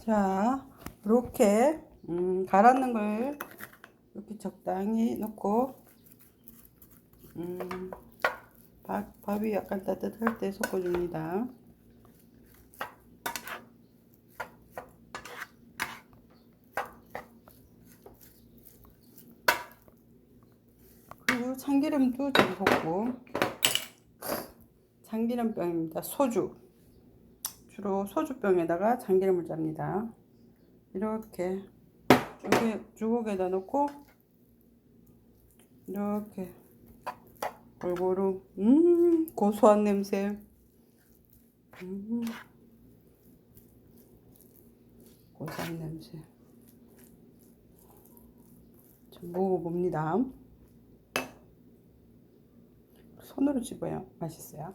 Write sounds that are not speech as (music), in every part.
자, 이렇게 음, 갈았는 걸 이렇게 적당히 넣고 음, 밥, 밥이 약간 따뜻할 때 섞어줍니다. 그리고 참기름도 좀 붓고 참기름병입니다. 소주 주로 소주병에다가 참기름을 짭니다. 이렇게 주걱에, 주걱에다 넣고 이렇게 골고루 음 고소한 냄새 음 고소한 냄새 좀 먹어봅니다. 손으로 집어야 맛있어요.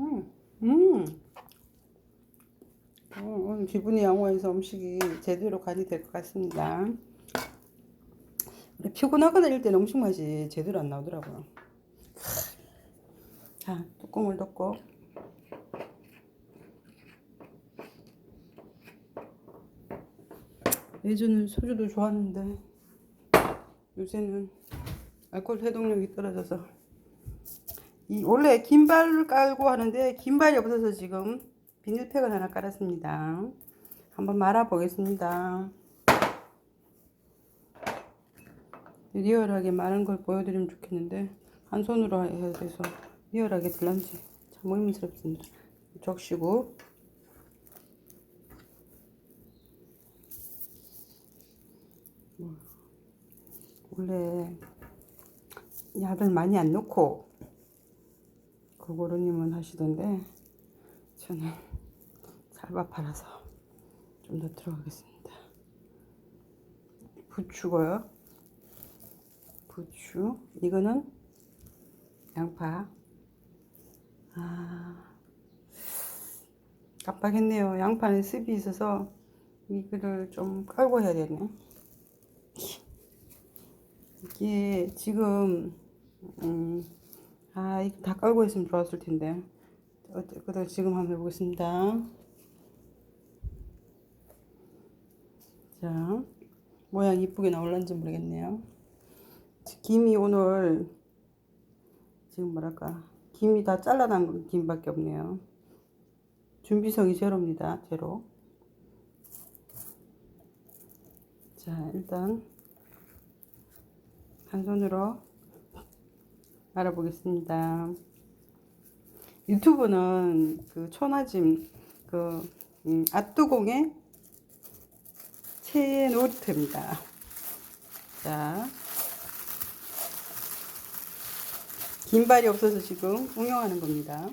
음, 음. 기분이 양호해서 음식이 제대로 간이 될 것 같습니다. 피곤하거나 이럴 때는 음식 맛이 제대로 안 나오더라고요. 자, 뚜껑을 덮고 예전엔 소주도 좋았는데 요새는 알코올 해독력이 떨어져서 이 원래 긴발을 깔고 하는데 긴발이 없어서 지금 비닐팩을 하나 깔았습니다. 한번 말아 보겠습니다. 리얼하게 마른 걸 보여드리면 좋겠는데 한 손으로 해야 돼서 리얼하게 들런지 참 의문스럽습니다. 적시고 원래 약을 많이 안 넣고 그고로님은 하시던데 저는 살밥 팔아서 좀 더 들어가겠습니다. 부추고요. 부추. 이거는 양파. 아, 깜빡했네요. 양파는 습이 있어서 이거를 좀 깔고 해야 되네. 이게 지금 음, 아 이거 다 깔고 있으면 좋았을 텐데 어쨌든 지금 한번 해보겠습니다. 자 모양 이쁘게 나올란지 모르겠네요. 김이 오늘 지금 뭐랄까 김이 다 잘라난 김밖에 없네요. 준비성이 제로입니다. 제로. 자 일단 한 손으로 (laughs) 알아보겠습니다. 유튜브는 그 초나짐 그 음, 아뚜공의 놀이터입니다. 자, 긴 발이 없어서 지금 응용하는 겁니다.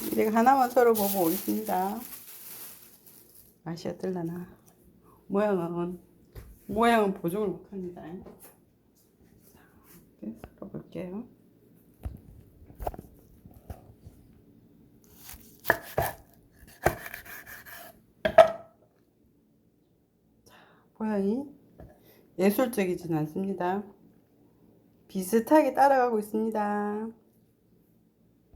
(laughs) 내가 하나만 썰어보고 오겠습니다. 맛이 어떨라나. 모양은, 모양은 보정을 못합니다. 자, 이렇게 썰어볼게요. 자, 모양이 예술적이진 않습니다. 비슷하게 따라가고 있습니다.